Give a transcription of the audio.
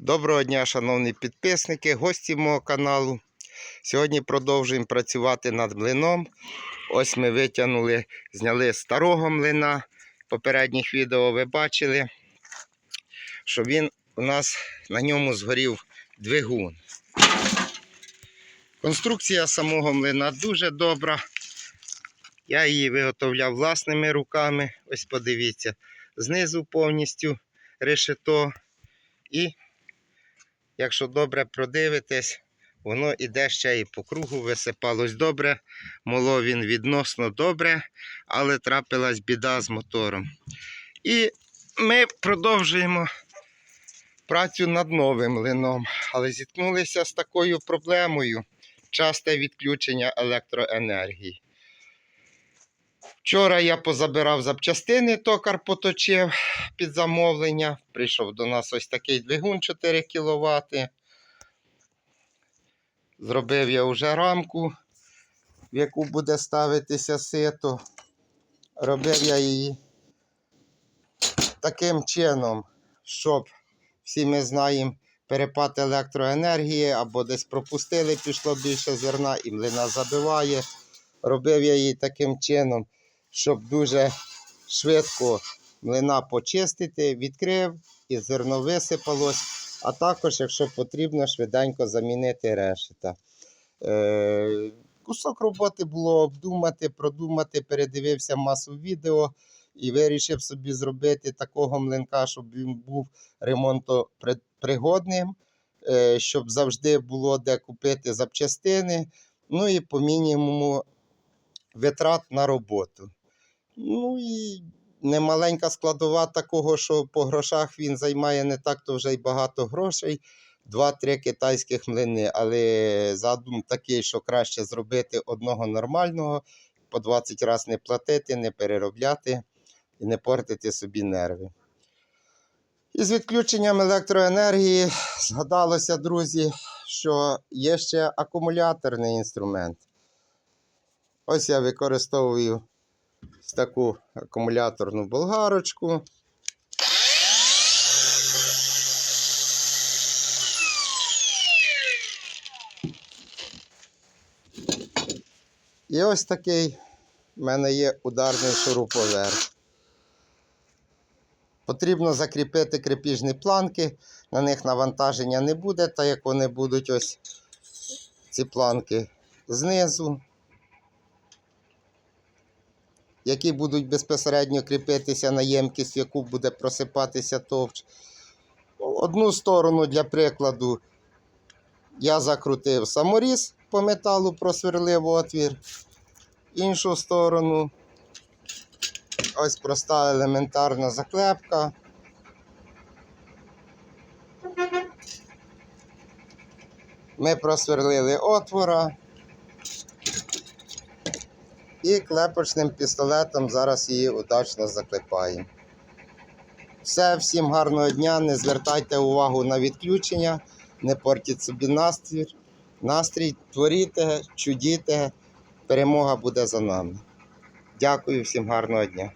Доброго дня, шановні підписники, гості мого каналу. Сьогодні продовжуємо працювати над млином. Ось ми витягнули, зняли старого млина. В попередніх відео ви бачили, що він у нас на ньому згорів двигун. Конструкція самого млина дуже добра. Я її виготовляв власними руками. Ось подивіться. Знизу повністю решето. І якщо добре продивитесь, воно іде ще і по кругу, висипалось добре. Молов він відносно добре, але трапилась біда з мотором. І ми продовжуємо працю над новим млином, але зіткнулися з такою проблемою часте відключення електроенергії. Вчора я позабирав запчастини, токар поточив під замовлення. Прийшов до нас ось такий двигун 4 кВт. Зробив я вже рамку, в яку буде ставитися сито. Робив я її таким чином, щоб всі ми знаємо перепад електроенергії або десь пропустили, пішло більше зерна і млина забиває. Робив я її таким чином, щоб дуже швидко млина почистити, відкрив і зерно висипалось. А також, якщо потрібно, швиденько замінити решета. Е, кусок роботи було обдумати, продумати, передивився масу відео і вирішив собі зробити такого млинка, щоб він був ремонтопригодним, е, щоб завжди було де купити запчастини. Ну і по мінімуму витрат на роботу. Ну і немаленька складова такого, що по грошах він займає не так то вже й багато грошей. Два-три китайських млини, але задум такий, що краще зробити одного нормального, по 20 разів не платити, не переробляти і не портити собі нерви. І з відключенням електроенергії згадалося, друзі, що є ще акумуляторний інструмент. Ось я використовую таку акумуляторну болгарочку. І ось такий в мене є ударний шуруповерт. Потрібно закріпити крепіжні планки, на них навантаження не буде, так як вони будуть ось ці планки знизу, які будуть безпосередньо кріпитися на ємкість, в яку буде просипатися товч. Одну сторону, для прикладу, я закрутив саморіз по металу, просверлив отвір. Іншу сторону ось проста елементарна заклепка. Ми просверлили отвора і клепочним пістолетом зараз її удачно заклепаємо. Все, всім гарного дня, не звертайте увагу на відключення, не портіть собі настрій, настрій, творіте, чудіте, перемога буде за нами. Дякую всім гарного дня.